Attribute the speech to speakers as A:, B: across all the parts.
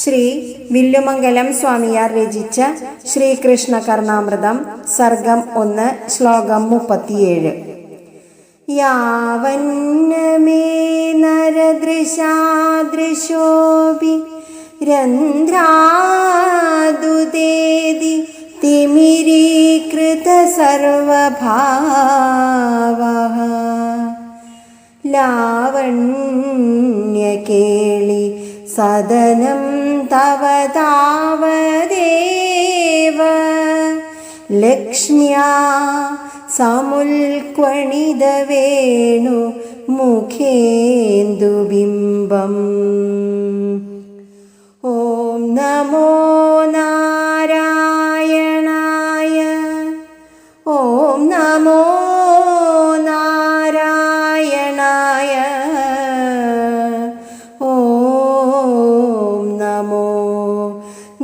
A: ശ്രീ വില്ലുമംഗലം സ്വാമിയാർ രചിച്ച ശ്രീകൃഷ്ണ കർണാമൃതം സർഗം ഒന്ന് ശ്ലോകം മുപ്പത്തിയേഴ്. യാവന്നമേ നരദൃശാദൃശോഭി രന്ധ്രാദുദേതി തിമിരീകൃത സർവഭാവഃ. ലാവണ്യകേളി സദനം തവ താവദേവ. ലക്ഷ്മ്യാ സമുൽക്വണിതവേണു മുഖേന്ദുബിംബം ഓം നമോ നാരായണായ. ഓം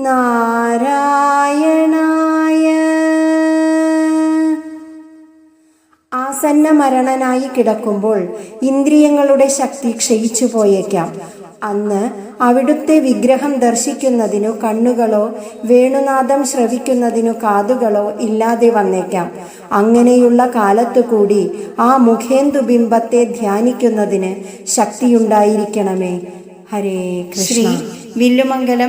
A: നാരായണായ. ആസന്ന മരണനായി കിടക്കുമ്പോൾ ഇന്ദ്രിയങ്ങളുടെ ശക്തി ക്ഷയിച്ചു പോയേക്കാം. അന്ന് അവിടുത്തെ വിഗ്രഹം ദർശിക്കുന്നതിനു കണ്ണുകളോ വേണുനാദം ശ്രവിക്കുന്നതിനു കാതുകളോ ഇല്ലാതെ വന്നേക്കാം. അങ്ങനെയുള്ള കാലത്തു കൂടി ആ മുഖേന്ദു ബിംബത്തെ ധ്യാനിക്കുന്നതിന് ശക്തിയുണ്ടായിരിക്കണമേ. ഹരേ കൃഷ്ണ. വില്ലുമംഗലം